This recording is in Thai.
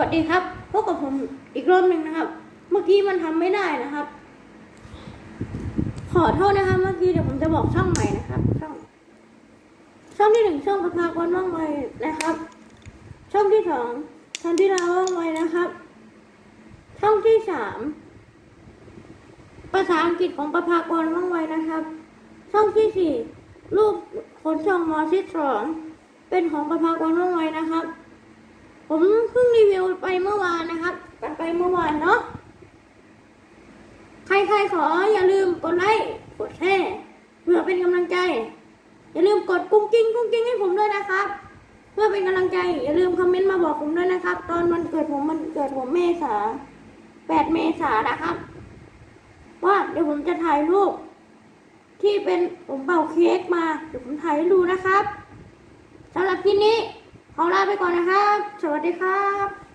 วัสดีครับพบกับผมอีกรอบหนึ่งนะครับ เมื่อกี้มันทำไม่ได้นะครับ ขอโทษนะครับ เมื่อกี้เดี๋ยวผมจะบอกช่องใหม่นะครับ ช่อง ช่องที่หนึ่งช่องประภากรว่องไวนะครับ ช่องที่สองชันทิราว่องไวนะครับ ช่องที่สามภาษาอังกฤษของประภากรว่องไวนะครับ ช่องที่สี่รูปขนส่งมอที่สองเป็นของประภากรว่องไวนะครับ ผมเพิ่งรีวิวไปเมื่อวานนะครับกันไปเมื่อวานเนาะ ใครๆขออย่าลืมกดไลค์กดแชร์เพื่อเป็นกำลังใจ อย่าลืมกดกุ้งกิ้งกุ้งกิ้งให้ผมด้วยนะครับ เพื่อเป็นกำลังใจ อย่าลืมคอมเมนต์มาบอกผมด้วยนะครับ ตอนวันเกิดผมมันเกิดผมเมษาแปดเมษานะครับ ว่าเดี๋ยวผมจะถ่ายรูปที่เป็นผมเป่าเค้กมา เดี๋ยวผมถ่ายให้ดูนะครับสำหรับคลิปนี้ ขอลาไปก่อนนะครับ สวัสดีครับ